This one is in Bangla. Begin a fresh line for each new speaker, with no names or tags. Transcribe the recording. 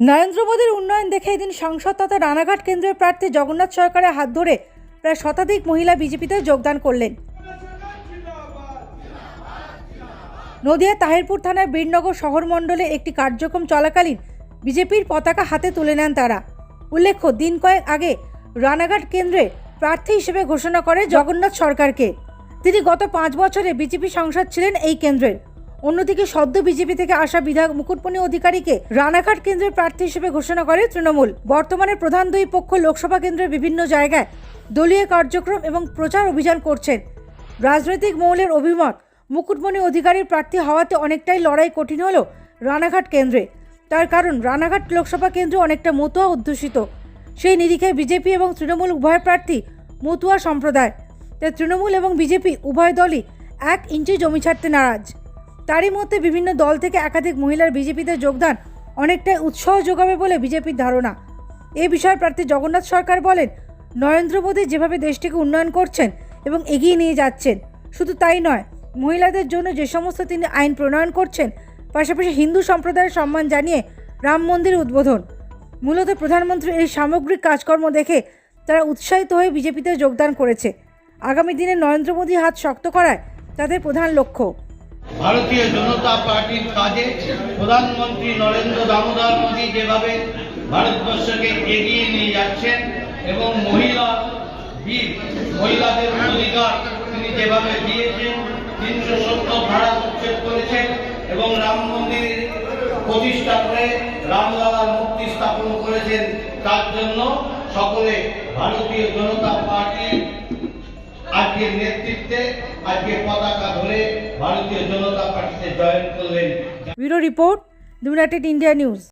নরেন্দ্র মোদীর উন্নয়ন দেখে এদিন সংসদ তথা রানাঘাট কেন্দ্রের প্রার্থী জগন্নাথ সরকারের হাত ধরে প্রায় শতাধিক মহিলা বিজেপিতে যোগদান করলেন। নদিয়া তাহিরপুর থানার বীরনগর শহর মণ্ডলে একটি কার্যক্রম চলাকালীন বিজেপির পতাকা হাতে তুলে নেন তারা। উল্লেখ্য, দিন কয়েক আগে রানাঘাট কেন্দ্রে প্রার্থী হিসেবে ঘোষণা করে জগন্নাথ সরকারকে। তিনি গত পাঁচ বছরে বিজেপি সাংসদ ছিলেন এই কেন্দ্রের। অন্যদিকে সদ্য বিজেপি থেকে আসা বিধায়ক মুকুটমণি অধিকারীকে রানাঘাট কেন্দ্রের প্রার্থী হিসেবে ঘোষণা করে তৃণমূল। বর্তমানে প্রধান দুই পক্ষ লোকসভা কেন্দ্রের বিভিন্ন জায়গায় দলীয় কার্যক্রম এবং প্রচার অভিযান করছেন। রাজনৈতিক মৌলের অভিমত, মুকুটমণি অধিকারীর প্রার্থী হওয়াতে অনেকটাই লড়াই কঠিন হলো রানাঘাট কেন্দ্রে। তার কারণ, রানাঘাট লোকসভা কেন্দ্র অনেকটা মতুয়া অধ্যুষিত। সেই নিরিখে বিজেপি এবং তৃণমূল উভয় প্রার্থী মতুয়া সম্প্রদায়। তাই তৃণমূল এবং বিজেপি উভয় দলই এক ইঞ্চি জমি ছাড়তে নারাজ। তারই মধ্যে বিভিন্ন দল থেকে একাধিক মহিলার বিজেপিতে যোগদান অনেকটাই উৎসাহ যোগাবে বলে বিজেপির ধারণা। এ বিষয়ে প্রার্থী জগন্নাথ সরকার বলেন, নরেন্দ্র মোদী যেভাবে দেশটিকে উন্নয়ন করছেন এবং এগিয়ে নিয়ে যাচ্ছেন, শুধু তাই নয়, মহিলাদের জন্য যে সমস্ত তিনি আইন প্রণয়ন করছেন, পাশাপাশি হিন্দু সম্প্রদায়ের সম্মান জানিয়ে রাম মন্দির উদ্বোধন। মূলত প্রধানমন্ত্রীর এই সামগ্রিক কাজকর্ম দেখে তারা উৎসাহিত হয়ে বিজেপিতে যোগদান করেছে। আগামী দিনে নরেন্দ্র মোদী হাত শক্ত করায় তাদের প্রধান লক্ষ্য।
ভারতীয় জনতা পার্টির কাজে প্রধানমন্ত্রী নরেন্দ্র দামোদর মোদী যেভাবে ভারতবর্ষকে এগিয়ে নিয়ে যাচ্ছেন এবং মহিলা বীর মহিলাদের অধিকার তিনি যেভাবে দিয়েছেন, তিনশো সত্তর ধারা উচ্ছেদ করেছেন এবং রাম মন্দির প্রতিষ্ঠা করে রামলালার মূর্তি স্থাপন করেছেন, তার জন্য সকলে ভারতীয় জনতা পার্টির আজকের নেতৃত্বে আজকে পতাকা ধরে ভারতীয় জনতা পার্টিতে জয়েন করলেন।
Bureau report United India news.